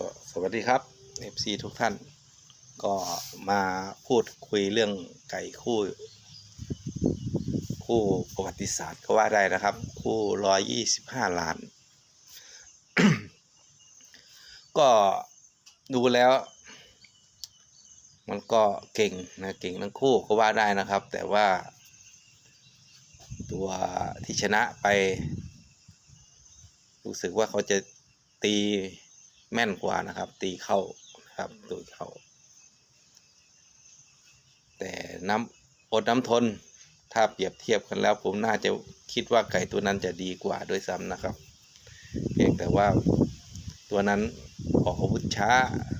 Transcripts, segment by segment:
ก็สวัสดีครับ FC ทุกท่าน ก็มาพูดคุยเรื่องไก่คู่ คู่ประวัติศาสตร์ก็ว่าได้นะครับ คู่ร้อยยี่สิบห้าล้าน ก็ดูแล้ว มันก็เก่งนะเก่งทั้งคู่ก็ว่าได้นะครับ แต่ว่าตัวที่ชนะไป รู้สึกว่าเขาจะตี แม่นกว่านะครับ ตีเข้านะครับตีเข้า แต่น้ำอดน้ำทน ถ้าเปรียบเทียบกันแล้ว ผมน่าจะคิดว่าไก่ตัวนั้นจะดีกว่าด้วยซ้ำนะครับ เพียงแต่ว่าตัวนั้นออกอาวุธช้า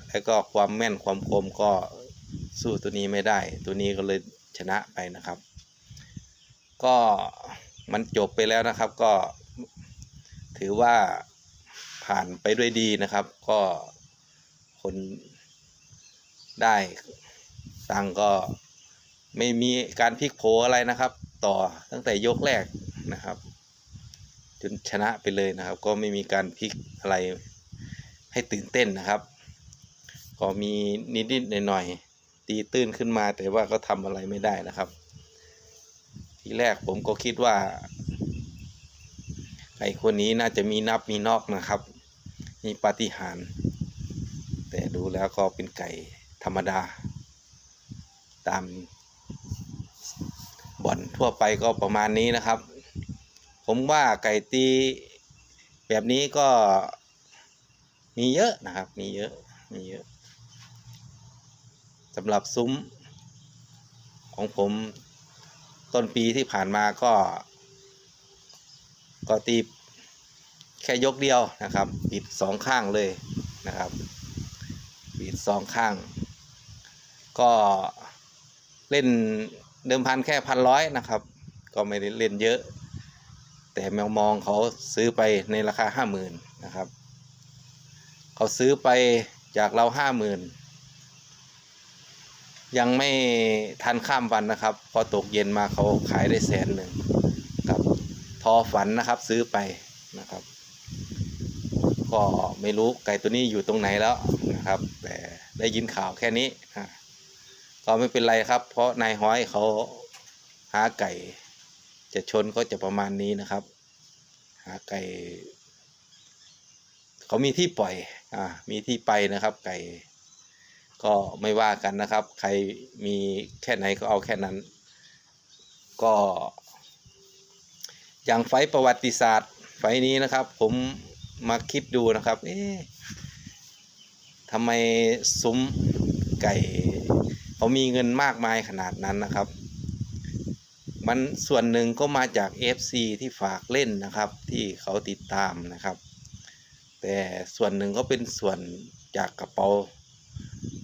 แล้วก็ความแม่นความคมก็สู้ตัวนี้ไม่ได้ ตัวนี้ก็เลยชนะไปนะครับ ก็มันจบไปแล้วนะครับก็ถือว่า ผ่านไปด้วยดีนะครับ ก็คนได้ตังก็ไม่มีการพลิกโผอะไรนะครับ ต่อตั้งแต่ยกแรกนะครับ จนชนะไปเลยนะครับ ก็ไม่มีการพลิกอะไรให้ตื่นเต้นนะครับ ก็มีนิดๆหน่อยๆตีตื้นขึ้นมาแต่ว่าก็ทำอะไรไม่ได้นะครับ ทีแรกผมก็คิดว่าไก่คนนี้น่าจะมีนับมีนอกนะครับ มีปาฏิหาริย์แต่ดูแล้วก็เป็นไก่ธรรมดา ตามบ่อนทั่วไปก็ประมาณนี้นะครับ ผมว่าไก่ตีแบบนี้ก็มีเยอะนะครับ มีเยอะ มีเยอะสำหรับซุ้ม ของผมต้นปีที่ผ่านมาก็ ก็ตี แค่ยกเดียวนะครับปิดสองข้างเลยนะครับปิดสองข้าง ก็เล่นเดิมพันแค่พันร้อยนะครับ ก็ไม่ได้เล่นเยอะ แต่แมวมองเขาซื้อไปในราคาห้าหมื่นนะครับเขาซื้อไปจากเราห้าหมื่นยังไม่ทันข้ามวันนะครับ พอตกเย็นมาเขาขายได้แสนหนึ่งครับ ทอฝันนะครับซื้อไปนะครับ ก็ไม่รู้ไก่ตัวนี้อยู่ตรงไหนแล้วนะครับ แต่ได้ยินข่าวแค่นี้ก็ไม่เป็นไรครับ เพราะนายห้อยเขาหาไก่ จะชนก็จะประมาณนี้นะครับ หาไก่เขามีที่ปล่อยอ่ามีที่ไปนะครับ ไก่ก็ไม่ว่ากันนะครับ ใครมีแค่ไหนก็เอาแค่นั้น ก็ อย่างไฟประวัติศาสตร์ไฟนี้นะครับ ผม มาคิดดูนะครับ เอ๊ะทำไมซุ้มไก่ เขามีเงินมากมายขนาดนั้นนะครับ มันส่วนหนึ่งก็มาจาก FC ที่ฝากเล่นนะครับ ที่เขาติดตามนะครับ แต่ส่วนหนึ่งก็เป็นส่วนจากกระเป๋า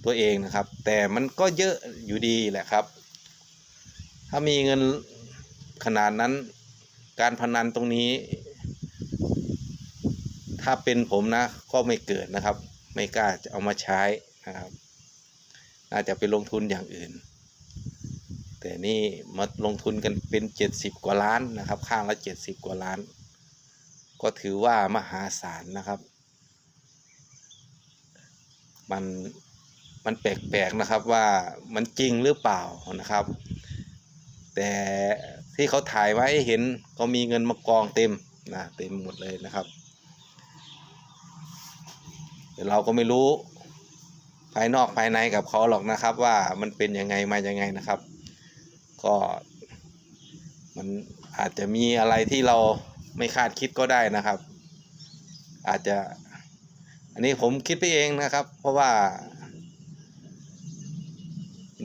ตัวเองนะครับ แต่มันก็เยอะอยู่ดีแหละครับ ถ้ามีเงินขนาดนั้นการพนันตรงนี้ ถ้าเป็นผมนะก็ไม่เกิดนะครับ ไม่กล้าจะเอามาใช้นะครับน่าจะไปลงทุนอย่างอื่น แต่นี่มาลงทุนกันเป็นเจ็ดสิบกว่าล้านนะครับ ข้างละเจ็ดสิบกว่าล้าน ก็ถือว่ามหาศาลนะครับ มันมันแปลกๆนะครับว่ามันจริงหรือเปล่านะครับ แต่ที่เขาถ่ายไว้เห็นเขามีเงินมากองเต็มนะเต็มหมดเลยนะครับ เราก็ไม่รู้ภายนอกภายในกับเขาหรอกนะครับว่ามันเป็นยังไงมายังไงนะครับ ก็มันอาจจะมีอะไรที่เราไม่คาดคิดก็ได้นะครับ อาจจะ อันนี้ผมคิดไปเองนะครับ เพราะว่า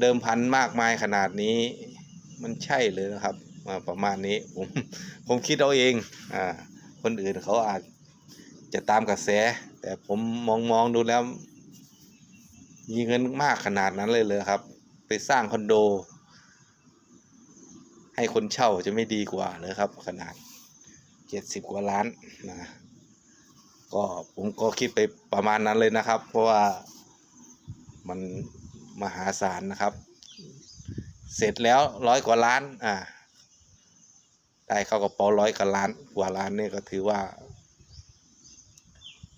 เดิมพันมากมายขนาดนี้ มันใช่เลยนะครับประมาณนี้ผมผมคิดเอาเองอ่าคนอื่นเขาอาจ จะตามกระแส แต่ผมมองมองดูแล้ว มีเงินมากขนาดนั้นเลยเลยครับ ไปสร้างคอนโด ให้คนเช่าจะไม่ดีกว่าเลยครับ ขนาดเจ็ดสิบกว่าล้านนะก็ผมก็คิดไปประมาณนั้นเลยนะครับ เพราะว่ามันมหาศาลนะครับ เสร็จแล้วร้อยกว่าล้าน อ่า ได้เข้ากระเป๋าร้อยกว่าล้านกว่าล้านเนี่ยก็ถือว่า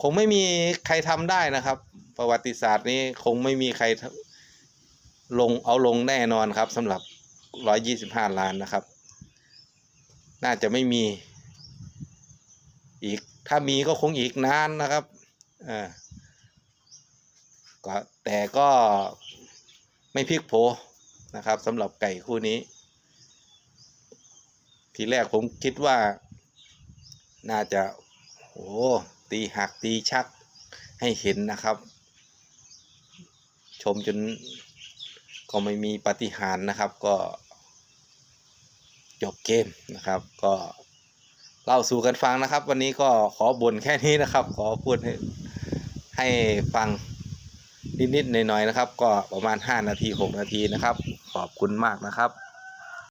คงไม่มีใครทำได้นะครับ ประวัติศาสตร์นี้คงไม่มีใครลงเอาลงแน่นอนครับสำหรับ 125 ล้านนะครับ น่าจะไม่มีอีกถ้ามีก็คงอีกนานนะครับอ่าก็แต่ก็ไม่พลิกโผนะครับสำหรับไก่คู่นี้ ทีแรกผมคิดว่าน่าจะโอ้ ตีหักตีชักให้เห็นนะครับ ชมจนก็ไม่มีปฏิหารนะครับก็จบเกมนะครับ ก็เล่าสู่กันฟังนะครับ วันนี้ก็ขอบ่นแค่นี้นะครับ ขอพูดให้ให้ฟังนิดๆหน่อยๆนะครับ ก็ประมาณ 5 นาที 6 นาทีนะครับ ขอบคุณมากนะครับ